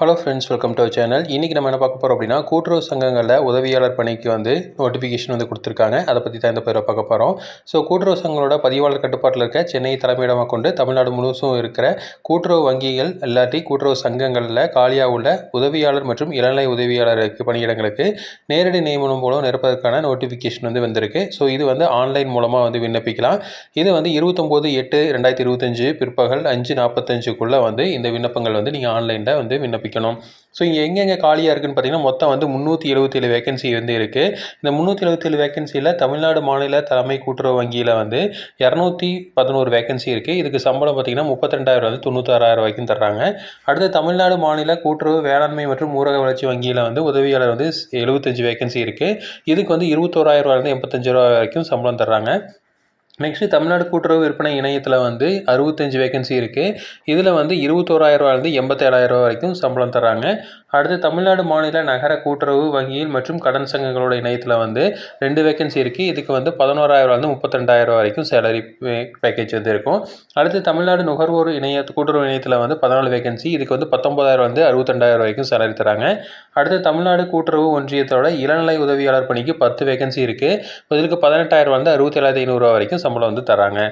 Hello friends welcome to channel இன்றைக்கி நம்ம என்ன பார்க்க போகிறோம் அப்படின்னா கூட்டுறவு சங்கங்களில் உதவியாளர் பணிக்கு வந்து நோட்டிஃபிகேஷன் வந்து கொடுத்துருக்காங்க. அதை பற்றி தான் இந்த பேரை பார்க்க போகிறோம் ஸோ கூட்டுறவு சங்கங்களோட பதிவாளர் கட்டுப்பாட்டில் இருக்க சென்னை தலைமையிடமாக கொண்டு தமிழ்நாடு முழுசும் இருக்கிற கூட்டுறவு வங்கிகள் இல்லாட்டி கூட்டுறவு சங்கங்களில் காலியாக உள்ள உதவியாளர் மற்றும் இளநிலை உதவியாளருக்கு பணியிடங்களுக்கு நேரடி நியமனம் மூலம் நிரப்பதற்கான நோட்டிஃபிகேஷன் வந்து வந்திருக்கு. ஸோ இது வந்து ஆன்லைன் மூலமாக வந்து விண்ணப்பிக்கலாம். இது வந்து இருபத்தொம்போது எட்டு ரெண்டாயிரத்தி இருபத்தஞ்சு பிற்பகல் அஞ்சு நாற்பத்தஞ்சுக்குள்ளே வந்து இந்த விண்ணப்பங்கள் வந்து நீங்கள் ஆன்லைனில் வந்து விண்ணப்பிக்கலாம். ஸோ இங்கே எங்கெங்கே காலியாக இருக்குன்னு பார்த்தீங்கன்னா மொத்தம் வந்து முந்நூற்றி எழுபத்தேழு வேகன்சி வந்து இருக்குது இந்த முந்நூற்றி எழுபத்தேழு வேகன்சியில் தமிழ்நாடு மாநில தலைமை கூட்டுறவு வங்கியில் வந்து இரநூத்தி பதினோரு வேகன்சி இருக்குது இதுக்கு சம்பளம் பார்த்தீங்கன்னா முப்பத்திரெண்டாயிரம் வந்து தொண்ணூத்தாறாயிரம் வரைக்கும் தர்றாங்க. அடுத்து தமிழ்நாடு மாநில கூட்டுறவு வேளாண்மை மற்றும் ஊரக வளர்ச்சி வங்கியில் வந்து உதவியாளர் வந்து எழுபத்தஞ்சு வேகன்சி இருக்குது இதுக்கு வந்து இருபத்தோராயிரம் ரூபாயிலிருந்து எண்பத்தஞ்சு ரூபா வரைக்கும் சம்பளம் தர்றாங்க. நெக்ஸ்ட்டு தமிழ்நாடு கூட்டுறவு விற்பனை இணையத்தில் வந்து அறுபத்தஞ்சு வேகன்சி இருக்குது இதில் வந்து இருபத்தோராயிரரூவாலேருந்து எண்பத்தேழாயிரம் வரைக்கும் சம்பளம் தராங்க அடுத்து தமிழ்நாடு மாநில நகர கூட்டுறவு வங்கியில் மற்றும் கடன் சங்கங்களோட இணையத்தில் வந்து ரெண்டு வேகன்சி இருக்குது இதுக்கு வந்து பதினோராயிரம்லேருந்து முப்பத்திரெண்டாயிரம் வரைக்கும் சேலரி பேக்கேஜ் வந்து இருக்கும். அடுத்து தமிழ்நாடு நுகர்வோர் இணைய கூட்டுறவு இணையத்தில் வந்து பதினாலு வேகன்சி இதுக்கு வந்து பத்தொம்பதாயிரம் வந்து அறுபத்தெண்டாயிரம் வரைக்கும் சேலரி தராங்க அடுத்து தமிழ்நாடு கூட்டுறவு ஒன்றியத்தோட இளநிலை உதவியாளர் பணிக்கு பத்து வேகன்சி இருக்குது இதுக்கு பதினெட்டாயிரம் வந்து அறுபத்தேழாயிரத்தி ஐநூறுரூவா வரைக்கும் சம்பளம் வந்து தராங்க.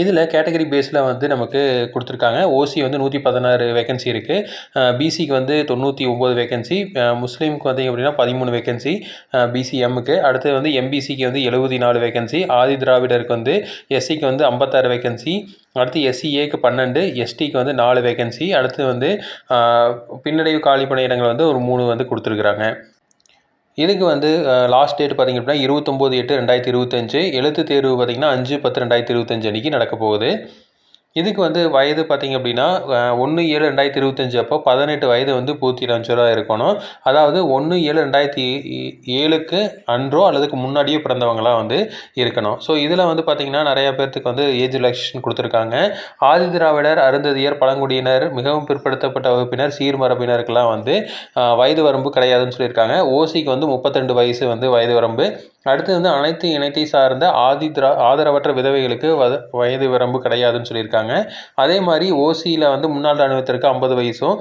இதில் கேட்டகரி பேஸில் வந்து நமக்கு கொடுத்துருக்காங்க. ஓசி வந்து நூற்றி பதினாறு வேகன்சி இருக்குது பிசிக்கு வந்து தொண்ணூற்றி ஒம்பது வேகன்சி முஸ்லீமுக்கு வந்து அப்படின்னா பதிமூணு வேகன்சி பிசிஎம்முக்கு அடுத்து வந்து எம்பிசிக்கு வந்து எழுபத்தி நாலு வேகன்சி ஆதி திராவிடருக்கு வந்து எஸ்சிக்கு வந்து ஐம்பத்தாறு வேகன்சி அடுத்து எஸ்சிஏக்கு பன்னெண்டு எஸ்டிக்கு வந்து நாலு வேகன்சி அடுத்து வந்து பின்னடைவு காலி பணியிடங்கள் வந்து ஒரு மூணு வந்து கொடுத்துருக்குறாங்க. இதுக்கு வந்து லாஸ்ட் டேட் பார்த்திங்க அப்படின்னா இருபத்தொம்போது எட்டு ரெண்டாயிரத்தி இருபத்தஞ்சு. எழுத்து தேர்வு பார்த்திங்கன்னா அஞ்சு பத்து ரெண்டாயிரத்தி இருபத்தஞ்சு அன்றைக்கி நடக்க போகுது. இதுக்கு வந்து வயது பார்த்திங்க அப்படின்னா ஒன்று ஏழு ரெண்டாயிரத்தி இருபத்தஞ்சி அப்போ பதினெட்டு வயது வந்து பூர்த்தி ரூபா இருக்கணும். அதாவது ஒன்று ஏழு ரெண்டாயிரத்தி ஏழுக்கு அன்றோ அல்லதுக்கு முன்னாடியே பிறந்தவங்களாம் வந்து இருக்கணும். ஸோ இதில் வந்து பார்த்திங்கன்னா நிறையா பேர்த்துக்கு வந்து ஏஜ் ரிலாக்ஸேஷன் கொடுத்துருக்காங்க. ஆதி திராவிடர் அருந்ததியர் பழங்குடியினர் மிகவும் பிற்படுத்தப்பட்ட வகுப்பினர் சீர்மரபினருக்கெல்லாம் வந்து வயது வரம்பு கிடையாதுன்னு சொல்லியிருக்காங்க. ஓசிக்கு வந்து முப்பத்தெண்டு வயசு வந்து வயது வரம்பு. அடுத்து வந்து அனைத்து இனத்தை சார்ந்த ஆதி திரா ஆதரவற்ற விதவைகளுக்கு வயது வரம்பு கிடையாதுன்னு சொல்லியிருக்காங்க. சொல்லியிருக்காங்க அதே மாதிரி ஓசியில் வந்து முன்னாள் ராணுவத்திற்கு ஐம்பது வயசும்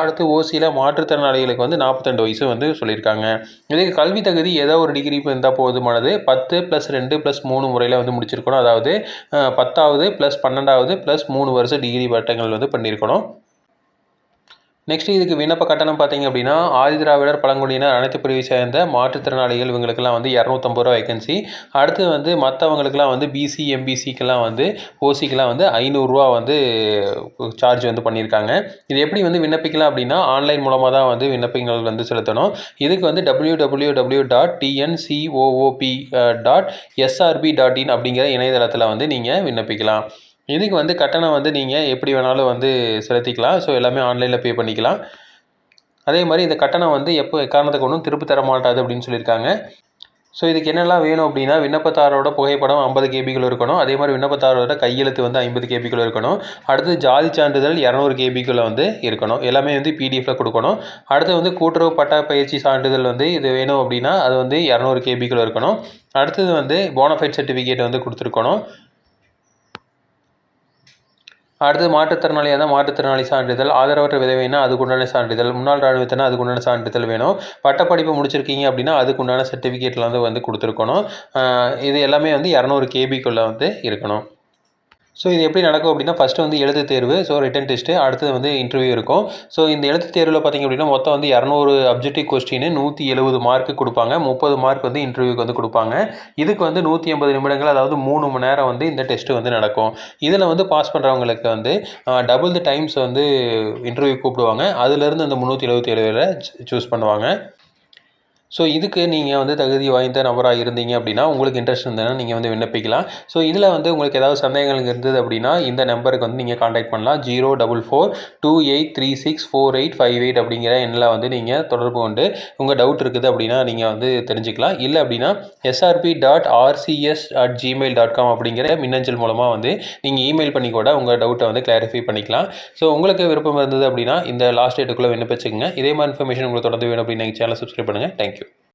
அடுத்து ஓசியில் மாற்றுத்திறனாளிகளுக்கு வந்து நாற்பத்தெண்டு வயசும் வந்து சொல்லியிருக்காங்க. இதே கல்வி தகுதி ஏதோ ஒரு டிகிரி இருந்தால் போதுமானது. பத்து ப்ளஸ் ரெண்டு ப்ளஸ் மூணு முறையில் வந்து முடிச்சிருக்கணும். அதாவது பத்தாவது ப்ளஸ் பன்னெண்டாவது ப்ளஸ் மூணு வருஷம் டிகிரி பட்டங்கள் வந்து பண்ணியிருக்கணும். நெக்ஸ்ட் இதுக்கு விண்ணப்ப கட்டணம் பார்த்தீங்க அப்படின்னா ஆதிதிராவிடர் பழங்குடியினர் அனைத்து பிரிவை சேர்ந்த மாற்றுத்திறனாளிகள் இவங்களுக்கெல்லாம் வந்து இரநூத்தம்பது ரூபா வேகன்சி அடுத்து வந்து மற்றவங்களுக்குலாம் வந்து பிசி எம்பிசிக்கெல்லாம் வந்து ஓசிக்கெல்லாம் வந்து ஐநூறுரூவா வந்து சார்ஜ் வந்து பண்ணியிருக்காங்க. இது எப்படி வந்து விண்ணப்பிக்கலாம் அப்படின்னா ஆன்லைன் மூலமாக தான் வந்து விண்ணப்பங்கள் வந்து செலுத்தணும். இதுக்கு வந்து W W W dot TNCOOP dot SRB dot in அப்படிங்கிற இணையதளத்தில் வந்து நீங்கள் விண்ணப்பிக்கலாம். இதுக்கு வந்து கட்டணம் வந்து நீங்கள் எப்படி வேணாலும் வந்து செலுத்திக்கலாம். ஸோ எல்லாமே ஆன்லைனில் பே பண்ணிக்கலாம். அதே மாதிரி இந்த கட்டணம் வந்து எப்போ காரணத்தை கொண்டும் திருப்பி தர மாட்டாது அப்படின்னு சொல்லியிருக்காங்க. ஸோ இதுக்கு என்னெல்லாம் வேணும் அப்படின்னா விண்ணப்பத்தாரோட புகைப்படம் ஐம்பது கேபிகள் இருக்கணும். அதே மாதிரி விண்ணப்பத்தாரோட கையெழுத்து வந்து ஐம்பது கேபிகள் இருக்கணும். அடுத்து ஜாதி சான்றிதழ் இரநூறு கேபிக்குள்ளே வந்து இருக்கணும். எல்லாமே வந்து பிடிஎஃபில் கொடுக்கணும். அடுத்து வந்து கூட்டுறவு பட்டா பயிற்சி சான்றிதழ் வந்து இது வேணும் அப்படின்னா அது வந்து இரநூறு கேபிக்குள்ள இருக்கணும். அடுத்தது வந்து போனஃபைட் சர்டிஃபிகேட் வந்து கொடுத்துருக்கணும். அடுத்து மாற்றுத்திறனாளியாக இருந்தால் மாற்றுத்திறனாளி சான்றிதழ். ஆதரவற்ற விதவைனா அதுக்குண்டான சான்றிதழ். முன்னாள் ராணுவத்தினா அதுக்குண்டான சான்றிதழ் வேணும். பட்டப்படிப்பு முடிச்சிருக்கீங்க அப்படின்னா அதுக்குண்டான சர்டிஃபிகேட்டில் வந்து வந்து கொடுத்துருக்கணும். இது எல்லாமே வந்து இரநூறு கேபிக்குள்ளே வந்து இருக்கணும். ஸோ இது எப்படி நடக்கும் அப்படின்னா ஃபஸ்ட்டு வந்து எழுத்து தேர்வு ஸோ ரிட்டன் டெஸ்ட்டு அடுத்தது வந்து இன்டர்வியூ இருக்கும். ஸோ இந்த எழுத்து தேர்வில் பார்த்திங்க அப்படின்னா மொத்தம் வந்து இரநூறு அப்ஜெக்டிவ் கொஸ்டின் நூற்றி எழுபது மார்க்கு கொடுப்பாங்க. முப்பது மார்க் வந்து இன்டர்வியூக்கு வந்து கொடுப்பாங்க. இதுக்கு வந்து நூற்றி ஐம்பது நிமிடங்கள் அதாவது மூணு மணி நேரம் வந்து இந்த டெஸ்ட்டு வந்து நடக்கும். இதில் வந்து பாஸ் பண்ணுறவங்களுக்கு வந்து டபுள் த டைம்ஸ் வந்து இன்டர்வியூ கூப்பிடுவாங்க. அதுலேருந்து அந்த முந்நூற்றி எழுபத்தி ஏழு சூஸ் பண்ணுவாங்க. ஸோ இதுக்கு நீங்கள் வந்து தகுதி வாய்ந்த நபராக இருந்தீங்க அப்படின்னா உங்களுக்கு இன்ட்ரெஸ்ட் இருந்ததுன்னா நீங்கள் வந்து விண்ணப்பிக்கலாம். ஸோ இதில் வந்து உங்களுக்கு ஏதாவது சந்தேகங்கள் இருந்தது அப்படின்னா இந்த நம்பருக்கு வந்து நீங்கள் காண்டாக்ட் பண்ணலாம். Zero double four two eight three six four eight five eight அப்படிங்கிற எண்ணில் வந்து நீங்கள் தொடர்பு கொண்டு உங்கள் டவுட் இருக்குது அப்படின்னா நீங்கள் வந்து தெரிஞ்சுக்கலாம். இல்லை அப்படின்னா SRB dot RCS at Gmail dot com அப்படிங்கிற மின்னஞ்சல் மூலமாக வந்து நீங்கள் இமெயில் பண்ணி கூட உங்கள் டவுட்டை வந்து கிளாரிஃபை பண்ணிக்கலாம். ஸோ உங்களுக்கு விருப்பம் இருந்தது அப்படின்னா இந்த லாஸ்ட் டேட்டுக்குள்ளே விண்ணப்பிச்சுக்கோங்க. இதே மாதிரி இன்ஃபர்மேஷன் உங்களுக்கு தொடர்ந்து வேணும் அப்படின்னு சேனல் சப்ஸ்கிரைப் பண்ணுங்கள் தேங்க்யூ you.